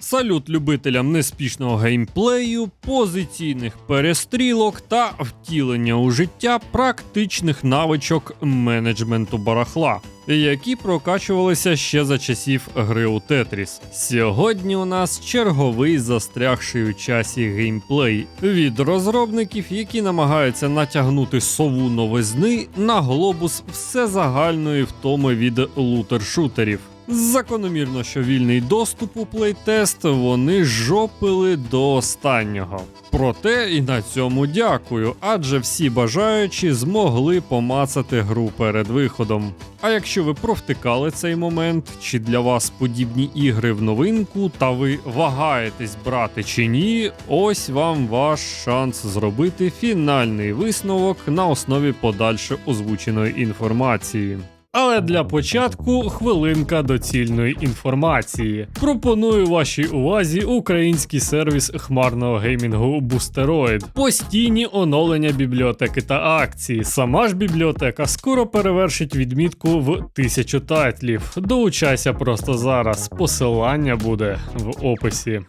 Салют любителям неспішного геймплею, позиційних перестрілок та втілення у життя практичних навичок менеджменту барахла, які прокачувалися ще за часів гри у Тетріс. Сьогодні у нас черговий застрягший у часі геймплей від розробників, які намагаються натягнути сову новизни на глобус всезагальної втоми від лутер-шутерів. Закономірно, що вільний доступ у плейтест вони жопили до останнього. Проте і на цьому дякую, адже всі бажаючі змогли помацати гру перед виходом. А якщо ви провтикали цей момент, чи для вас подібні ігри в новинку, та ви вагаєтесь брати чи ні, ось вам ваш шанс зробити фінальний висновок на основі подальше озвученої інформації. Але для початку хвилинка доцільної інформації. Пропоную вашій увазі український сервіс хмарного геймінгу Boosteroid. Постійні оновлення бібліотеки та акції. Сама ж бібліотека скоро перевершить відмітку в тисячу тайтлів. Долучайся просто зараз. Посилання буде в описі.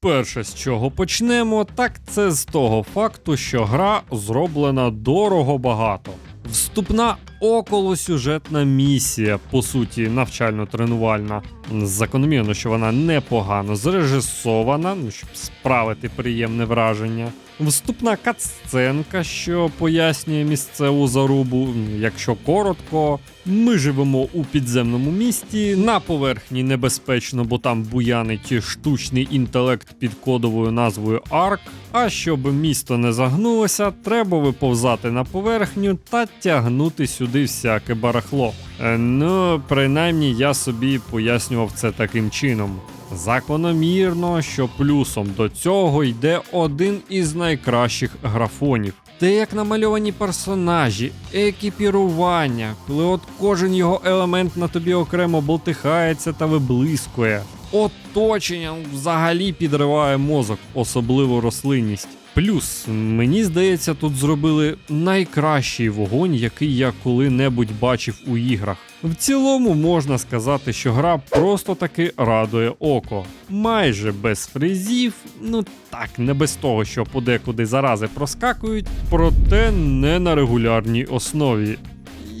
Перше, з чого почнемо, так це з того факту, що гра зроблена дорого багато. Вступна околосюжетна місія, по суті, навчально-тренувальна. Закономірно, що вона непогано зрежисована, ну, щоб справити приємне враження. Вступна катсценка, що пояснює місцеву зарубу. Якщо коротко, ми живемо у підземному місті. На поверхні небезпечно, бо там буянить штучний інтелект під кодовою назвою Арк. А щоб місто не загнулося, треба виповзати на поверхню та тягнути сюди всяке барахло. Е, Ну, принаймні, я собі пояснював це таким чином. Закономірно, що плюсом до цього йде один із найкращих графонів. Те, як намальовані персонажі, екіпірування, коли от кожен його елемент на тобі окремо болтихається та виблискує. Оточення взагалі підриває мозок, особливо рослинність. Плюс, мені здається, тут зробили найкращий вогонь, який я коли-небудь бачив у іграх. В цілому можна сказати, що гра просто таки радує око. Майже без фризів, ну так, не без того, що подекуди зарази проскакують, проте не на регулярній основі.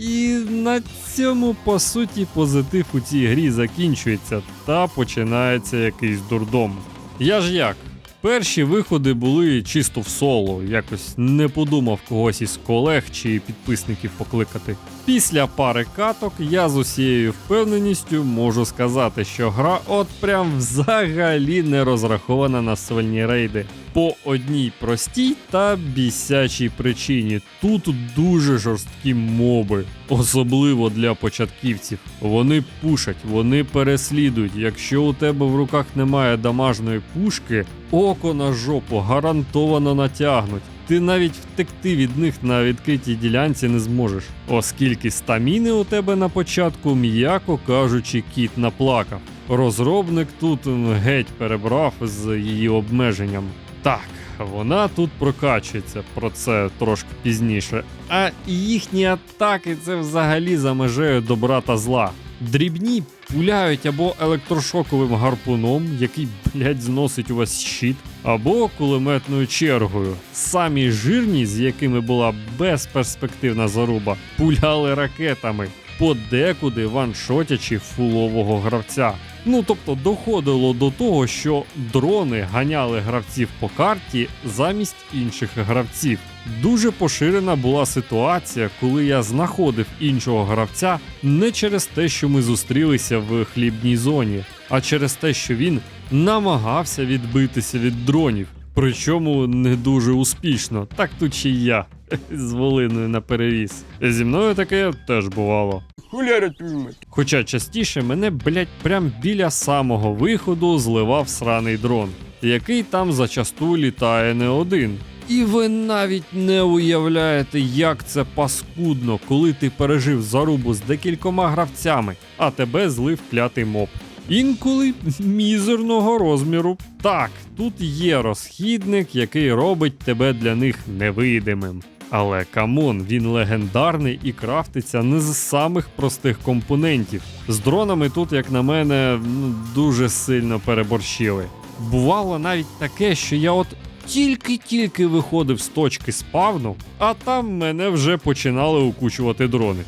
І на цьому, по суті, позитив у цій грі закінчується та починається якийсь дурдом. Я ж як? Перші виходи були чисто в соло, якось не подумав когось із колег чи підписників покликати. Після пари каток я з усією впевненістю можу сказати, що гра от прям взагалі не розрахована на сольні рейди. По одній простій та бісячій причині. Тут дуже жорсткі моби, особливо для початківців. Вони пушать, вони переслідують. Якщо у тебе в руках немає дамажної пушки, око на жопу гарантовано натягнуть. Ти навіть втекти від них на відкритій ділянці не зможеш, оскільки стаміни у тебе на початку, м'яко кажучи, кіт наплакав. Розробник тут геть перебрав з її обмеженням. Так, вона тут прокачується, про це трошки пізніше. А їхні атаки це взагалі за межею добра та зла. Дрібні пуляють або електрошоковим гарпуном, який, блядь, зносить у вас щит, або кулеметною чергою. Самі жирні, з якими була безперспективна заруба, пуляли ракетами, подекуди ваншотячи фулового гравця. Ну тобто доходило до того, що дрони ганяли гравців по карті замість інших гравців. Дуже поширена була ситуація, коли я знаходив іншого гравця не через те, що ми зустрілися в хлібній зоні, а через те, що він намагався відбитися від дронів. Причому не дуже успішно, так тут ще й я з волиною на перевіз. Зі мною таке теж бувало. Хуляра мать. Хоча частіше мене, блять, прям біля самого виходу зливав сраний дрон, який там зачасту літає не один. І ви навіть не уявляєте, як це паскудно, коли ти пережив зарубу з декількома гравцями, а тебе злив клятий моб. Інколи мізерного розміру. Так, тут є розхідник, який робить тебе для них невидимим. Але камон, він легендарний і крафтиться не з самих простих компонентів. З дронами тут, як на мене, ну, дуже сильно переборщили. Бувало навіть таке, що я от тільки-тільки виходив з точки спавну, а там мене вже починали укучувати дрони.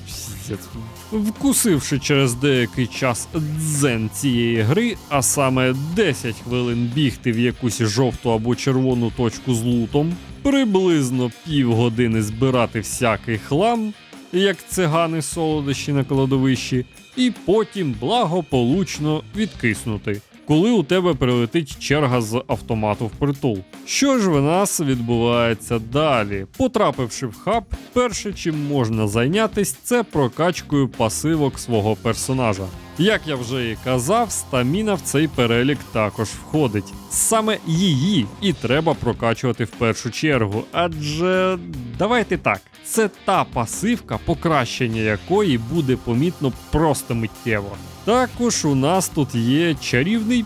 Вкусивши через деякий час дзен цієї гри, а саме 10 хвилин бігти в якусь жовту або червону точку з лутом, приблизно півгодини збирати всякий хлам, як цигани солодощі на кладовищі, і потім благополучно відкиснути, коли у тебе прилетить черга з автомату в притул. Що ж в нас відбувається далі? Потрапивши в хаб, перше, чим можна зайнятись, це прокачкою пасивок свого персонажа. Як я вже і казав, стаміна в цей перелік також входить. Саме її і треба прокачувати в першу чергу. Адже давайте так, це та пасивка, покращення якої буде помітно просто миттєво. Також у нас тут є чарівний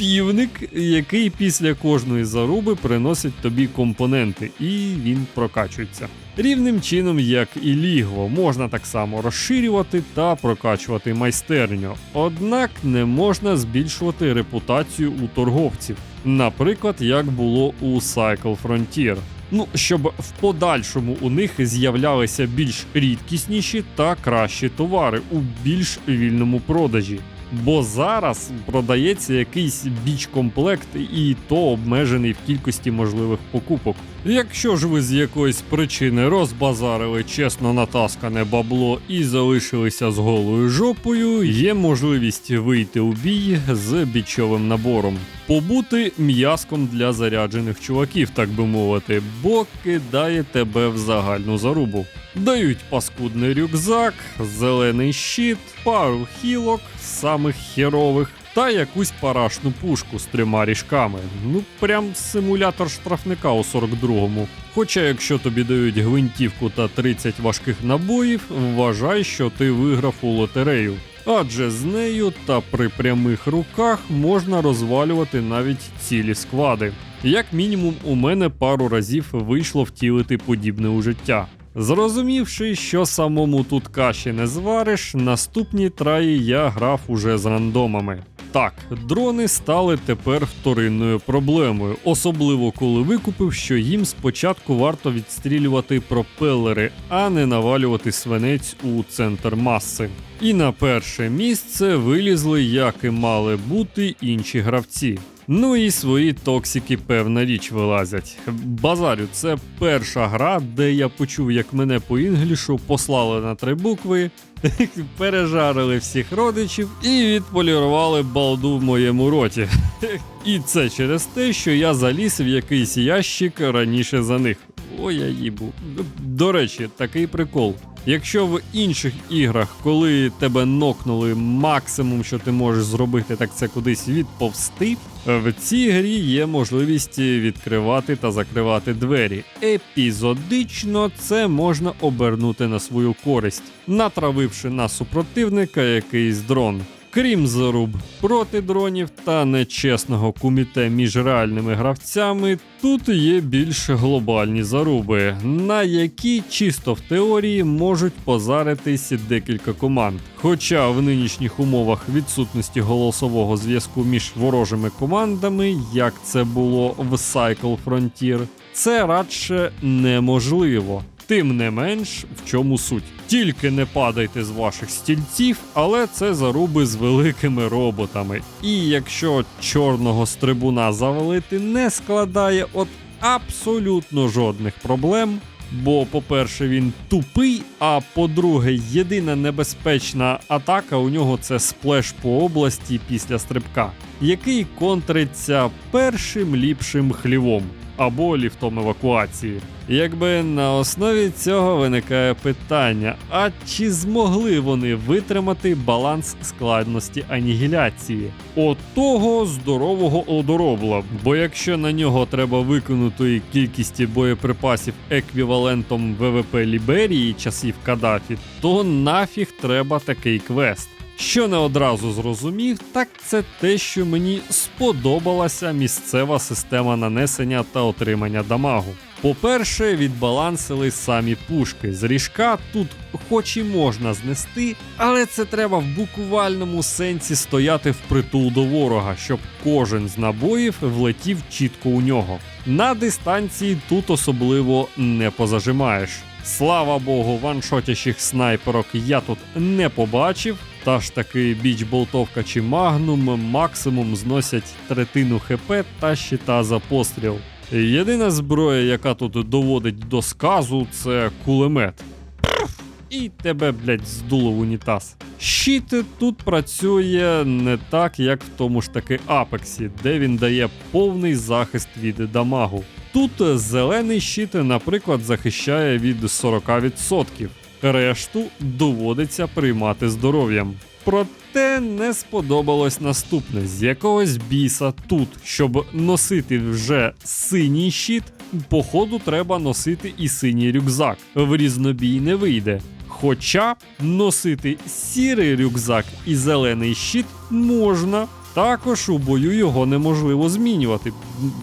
півник, який після кожної заруби приносить тобі компоненти, і він прокачується. Рівним чином, як і лігво, можна так само розширювати та прокачувати майстерню. Однак не можна збільшувати репутацію у торговців, наприклад, як було у Cycle Frontier. Ну, щоб в подальшому у них з'являлися більш рідкісніші та кращі товари у більш вільному продажі. Бо зараз продається якийсь біч-комплект і то обмежений в кількості можливих покупок. Якщо ж ви з якоїсь причини розбазарили чесно натаскане бабло і залишилися з голою жопою, є можливість вийти у бій з бічовим набором, побути м'язком для заряджених чуваків, так би мовити, бо кидає тебе в загальну зарубу. Дають паскудний рюкзак, зелений щит, пару хілок, самих херових, та якусь парашну пушку з трьома ріжками. Ну, прям симулятор штрафника у 42-му. Хоча, якщо тобі дають гвинтівку та 30 важких набоїв, вважай, що ти виграв у лотерею. Адже з нею та при прямих руках можна розвалювати навіть цілі склади. Як мінімум, у мене пару разів вийшло втілити подібне у життя. Зрозумівши, що самому тут каші не звариш, наступні траї я грав уже з рандомами. Так, дрони стали тепер вторинною проблемою, особливо коли викупив, що їм спочатку варто відстрілювати пропелери, а не навалювати свинець у центр маси. І на перше місце вилізли, як і мали бути інші гравці. Ну і свої токсики, певна річ, вилазять. Базарю, це перша гра, де я почув, як мене по інглішу послали на три букви, пережарили всіх родичів і відполірували балду в моєму роті. І це через те, що я заліз в якийсь ящик раніше за них. Ой, я їбу. До речі, такий прикол. Якщо в інших іграх, коли тебе нокнули, максимум, що ти можеш зробити, так це кудись відповсти. В цій грі є можливість відкривати та закривати двері. Епізодично це можна обернути на свою користь, натравивши на супротивника якийсь дрон. Крім заруб проти дронів та нечесного куміте між реальними гравцями, тут є більш глобальні заруби, на які чисто в теорії можуть позаритись декілька команд. Хоча в нинішніх умовах відсутності голосового зв'язку між ворожими командами, як це було в Cycle Frontier, це радше неможливо. Тим не менш, в чому суть. Тільки не падайте з ваших стільців, але це заруби з великими роботами. І якщо чорного стрибуна завалити не складає от абсолютно жодних проблем. Бо, по-перше, він тупий, а по-друге, єдина небезпечна атака у нього це сплеш по області після стрибка, який контриться першим ліпшим хлівом або ліфтом евакуації. Якби на основі цього виникає питання: а чи змогли вони витримати баланс складності анігіляції? Отого здорового одоробла. Бо якщо на нього треба виконати кількість боєприпасів еквівалентом ВВП Ліберії часів Кадафі, то нафіг треба такий квест. Що не одразу зрозумів, так це те, що мені сподобалася місцева система нанесення та отримання дамагу. По-перше, відбалансили самі пушки. З ріжка тут хоч і можна знести, але це треба в буквальному сенсі стояти впритул до ворога, щоб кожен з набоїв влетів чітко у нього. На дистанції тут особливо не позажимаєш. Слава Богу, ваншотящих снайперок я тут не побачив. Та ж таки біч болтовка чи магнум максимум зносять третину хп та щита за постріл. Єдина зброя, яка тут доводить до сказу, це кулемет. І тебе, блядь, здуло в унітаз. Щит тут працює не так, як в тому ж таки Апексі, де він дає повний захист від дамагу. Тут зелений щит, наприклад, захищає від 40%. Решту доводиться приймати здоров'ям. Проте не сподобалось наступне: з якогось біса тут, щоб носити вже синій щит, походу треба носити і синій рюкзак. В різнобій не вийде. Хоча носити сірий рюкзак і зелений щит можна. Також у бою його неможливо змінювати.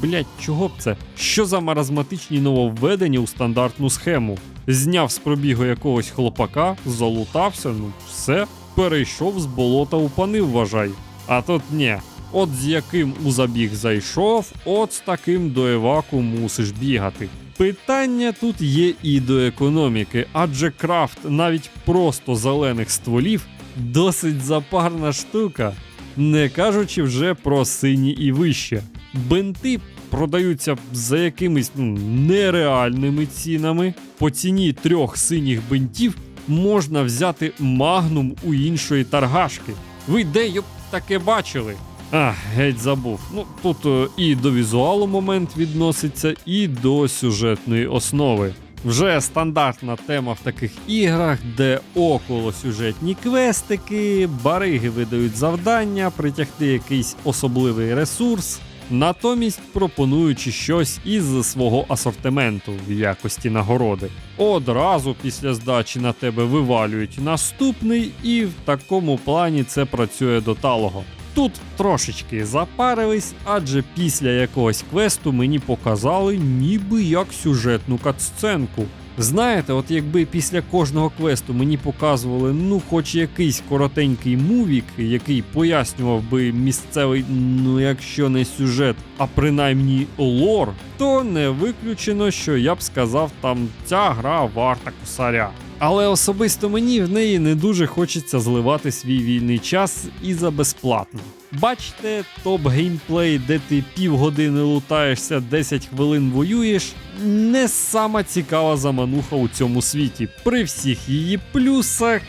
Блять, чого б це? Що за маразматичні нововведення у стандартну схему? Зняв з пробігу якогось хлопака, залутався, ну все, перейшов з болота у пани, вважай. А тут ні. От з яким у забіг зайшов, от з таким до еваку мусиш бігати. Питання тут є і до економіки, адже крафт навіть просто зелених стволів досить запарна штука, не кажучи вже про сині і вище. Бенти продаються за якимись ну, нереальними цінами. По ціні трьох синіх бентів можна взяти магнум у іншої таргашки. Ви де йоп таке бачили? А, геть забув. Ну тут е, і до візуалу момент відноситься, і до сюжетної основи. Вже стандартна тема в таких іграх, де около сюжетні квестики, бариги видають завдання, притягти якийсь особливий ресурс, натомість пропонуючи щось із свого асортименту в якості нагороди. Одразу після здачі на тебе вивалюють наступний, і в такому плані це працює до талого. Тут трошечки запарились, адже після якогось квесту мені показали ніби як сюжетну катсценку. Знаєте, от якби після кожного квесту мені показували ну хоч якийсь коротенький мувік, який пояснював би місцевий, ну якщо не сюжет, а принаймні лор, то не виключено, що я б сказав, там ця гра варта косаря. Але особисто мені в неї не дуже хочеться зливати свій вільний час і за безплатно. Бачите, топ геймплей, де ти півгодини лутаєшся, 10 хвилин воюєш, не сама цікава замануха у цьому світі. При всіх її плюсах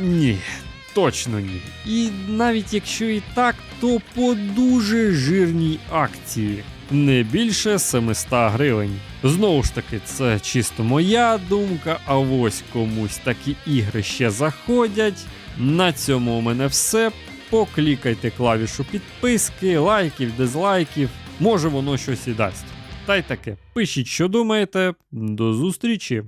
ні. Точно ні. І навіть якщо і так, то по дуже жирній акції. Не більше 700 гривень. Знову ж таки, це чисто моя думка, а ось комусь такі ігри ще заходять. На цьому у мене все. Поклікайте клавішу підписки, лайків, дизлайків. Може воно щось і дасть. Та й таке. Пишіть, що думаєте. До зустрічі!